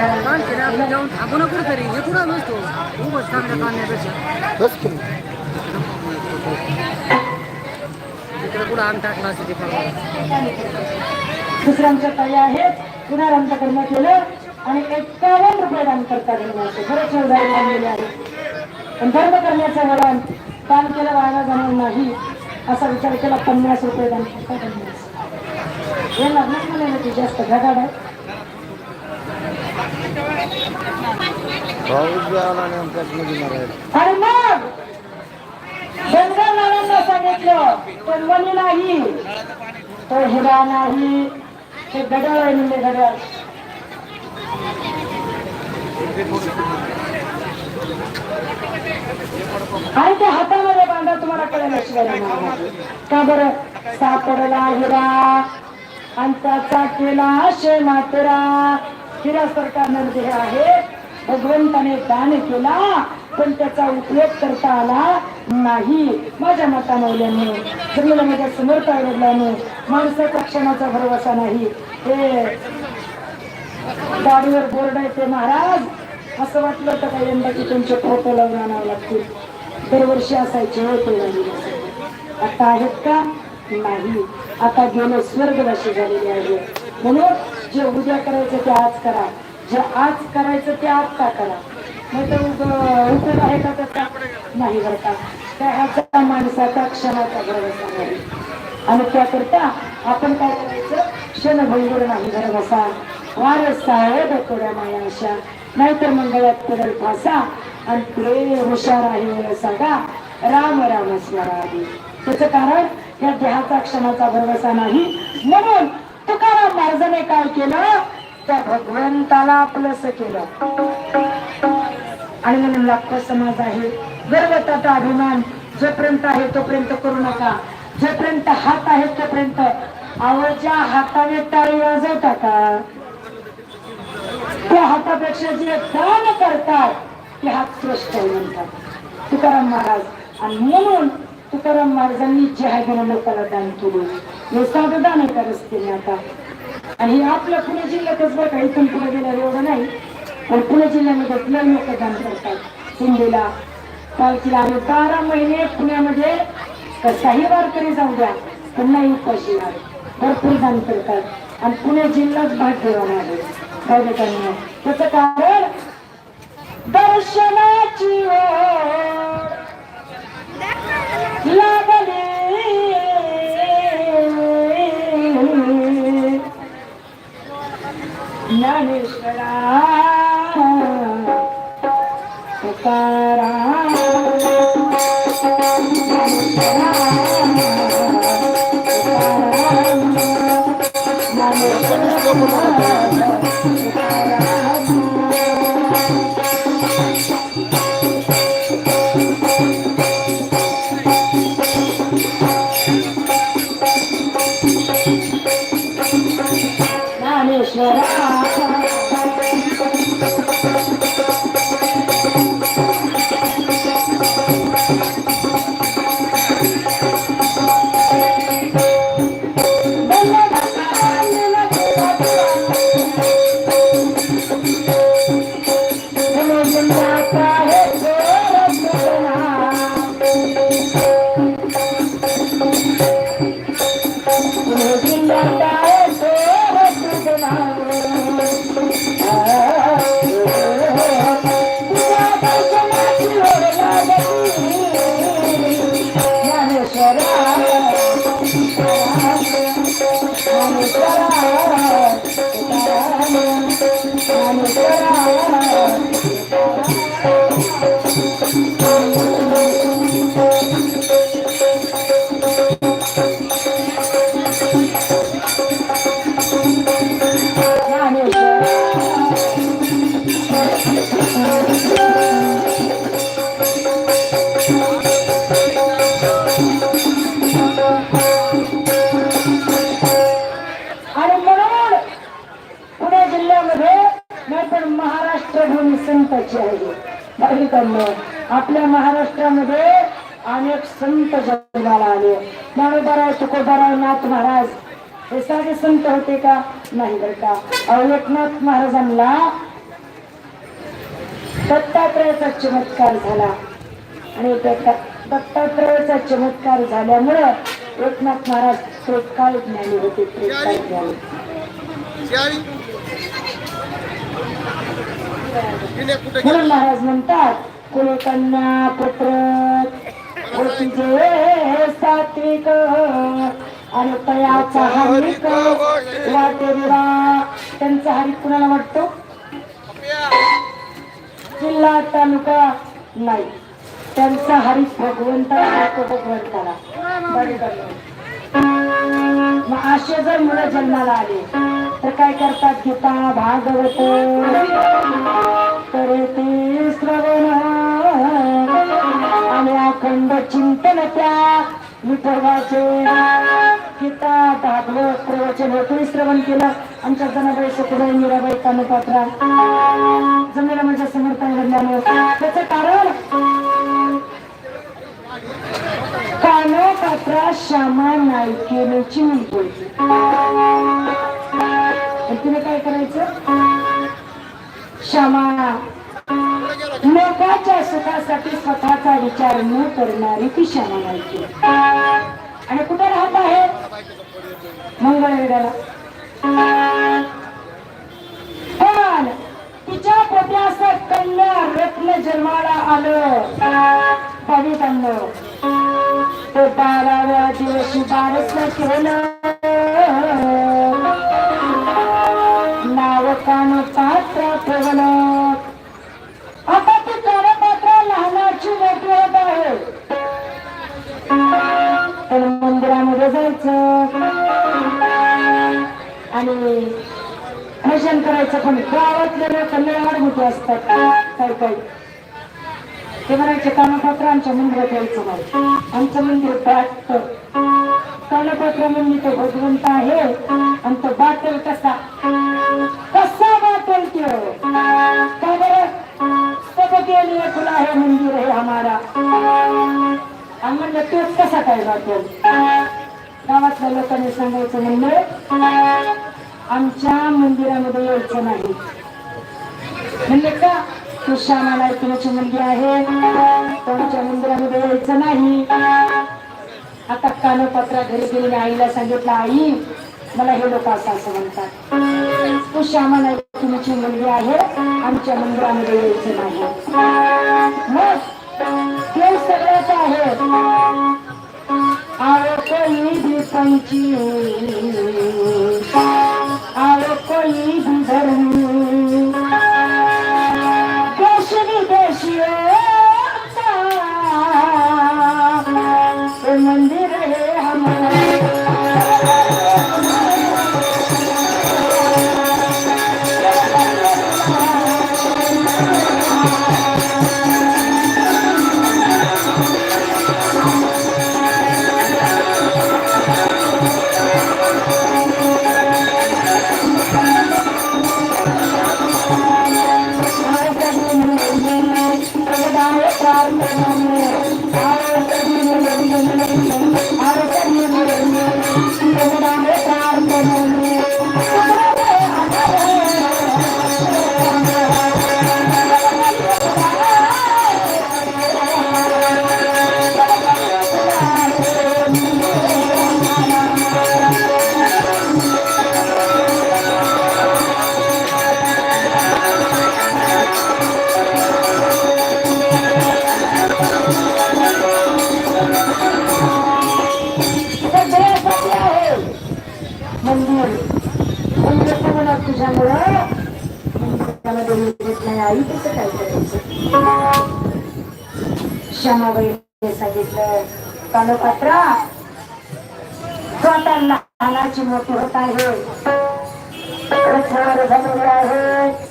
जाऊ ना वा, जाऊन थांबू कुठेतरी हे कुठं नसतो उगाच चांगल्या काढण्यापेक्षा बस की तिकडे कुठं आम टाकला ते दुसऱ्यांच्या ताई आहेत पुन्हा कर्म केलं आणि एकावन्न रुपये दान करता गेले असे बरेच उदाहरण आणलेले आहे पण धर्म करण्याचं वरण दान केलं वाया जाणार नाही असा विचार केला पन्नास रुपये दान करता पन्नास हे लग्नात मला जास्त घटाड आहे. पाऊस आला आणि आमच्यात नदी मारायला आणि मग! जंगलनारांना सांगितलं पण मनी नाही. तो हिरा नाही. ते गडळ आहे म्हणजे गडळ आणि ते हातामध्ये बांधा तुम्हाला कळेल का बरं? सापडला हिरा. आणि त्याचा केला शे मातेरा हिरा सरकारनं जे आहे भगवंताने दान केला पण त्याचा उपयोग करता आला नाही. माझ्या मतामौल्यांनी जमिनीला माझ्या समर्थ आवडल्याने माणसाच्या क्षणाचा भरवसा नाही. हे गाडीवर बोर्ड आहे ते महाराज असं वाटलं तर काही यंदा की तुमचे फोटो लावून आणावं लागतील? दरवर्षी असायचे होते आता आहेत का? नाही. आता गेले स्वर्गवाशी झालेले आहे म्हणून जे उद्या करायचं ते आज करा. जे आज करायचं ते आत्ता करा. नाही तर उग- आहे का तर नाही बरं का? त्या ह्याचा माणसाचा क्षणाचा भरवसा नाही. आणि त्याकरता आपण काय करायचं? क्षणभंगूर नाही भरवसा. वारस साहेब थोड्या माया अशा नाहीतर मंगळात पडेल फासा. आणि पुढे हुशार आहे सांगा राम राम स्मरा त्याचं कारण या देहाचा क्षणाचा भरवसा नाही. म्हणून तुकाराम महाराजाने काय केलं? त्या भगवंताला आपलंस केलं. आणि म्हणून लाखो समाज आहे. गर्वताचा अभिमान जोपर्यंत आहे तोपर्यंत करू नका. जोपर्यंत हात आहे तोपर्यंत आवडच्या हाताने टाळी वाजवता का? त्या हातापेक्षा जे दान करतात ते हात श्रेष्ठ म्हणतात. तुकाराम महाराज आणि म्हणून तुकाराम महाराजांनी जे आहे लोकांना दान केले. हे साधं दान आहे का रस्त्याने आता. आणि हे आपल्या पुणे जिल्ह्यातच बघा इथून पुढे गेल्यावर एवढं नाही. पण पुणे जिल्ह्यामध्ये लय लोक दान करतात. सिंधीला पालखीला. आणि बारा महिने पुण्यामध्ये कसाही वारकरी जाऊ द्या पण नाही उपाशी येणार. भरपूर दान करतात. आणि पुणे जिल्हाच भाग्यवान आहे. काय त्याचं कारण दर्शनाची ಪ್ರಾಣೇಶ್ವರಾ 안녕하세요. नागरिकांना आपल्या महाराष्ट्रामध्ये अनेक संत जन्माला आले. ज्ञानोबराय तुकोबराय नाथ महाराज हे साधे संत होते का? नाही बर का? अवलेखनाथ एकनाथ महाराजांना दत्तात्रयाचा चमत्कार झाला. आणि दत्ता- दत्तात्रयाचा चमत्कार झाल्यामुळं एकनाथ महाराज त्रेकाळ ज्ञानी होते त्रेकाळ ज्ञानी चावी तिने कुठे म्हणून महाराज म्हणतात कुले कन्या पुत्र सात्विक आणि तयाचा हरिक वाटे विवा त्यांचा हरिक कुणाला वाटतो? जिल्हा तालुका नाही. त्यांचा हरिक भगवंताला वाटतो भगवंताला. मग असे जर मुलं जन्माला आले तर काय करतात गीता भागवत? करे ते श्रवण. आणि अखंड चिंतन त्या विठोबाचे गीता भागवत प्रवचन होते. श्रवण केलं. आमच्या जनाबाई सकुबाई मीराबाई कानपात्रा. जमेला माझ्या समर्थांना त्याचं कारण? कानपात्रा श्यामा नायकेची मुलगी तिने काय करायचं? क्षमा. लोकांच्या सुखासाठी स्वतःचा विचार न करणारी ती क्षमा माहिती आणि कुठे राहत आहे? मंगळवेढ्याला. पण तिच्या पोट्याचं कन्या रत्न जन्माला आलं. भाविकांना ते बाराव्या दिवशी बारस केलं भजन करायचं पण गावातले लोक लय मोठे असतात काही काही ते म्हणायचे कानपात्र आमच्या मंदिरात यायचं नाही. आमचं मंदिर दाट. कानपात्र म्हणजे तो भगवंत आहे. आणि तो बाटल कसा? कसा बाटल ते? का बरं? सबके लिए खुला है मंदिर है हमारा आणि म्हणलं तोच कसा काय बाटल? गावातल्या लोकांनी सांगायचं म्हणलं आमच्या मंदिरामध्ये यायचं नाही म्हणले का तू श्यामा नायकिनाची मंदिर आहे. तुमच्या मंदिरामध्ये यायचं नाही. आता कानपत्रा घरी गेलेल्या आईला सांगितलं आई मला हे लोक असं असं म्हणतात. तू श्यामा मुलगी आहे आमच्या मंदिरामध्ये यायचं नाही. मग देव सगळंच आहे. आरोपी दीपांची 欢迎英雄 तुझ्यामुळं नाही आई कसं काय करायचं? श्यामाबाईने सांगितलं कानपात्रा स्वतः लहानाची मोठी होत आहे आहे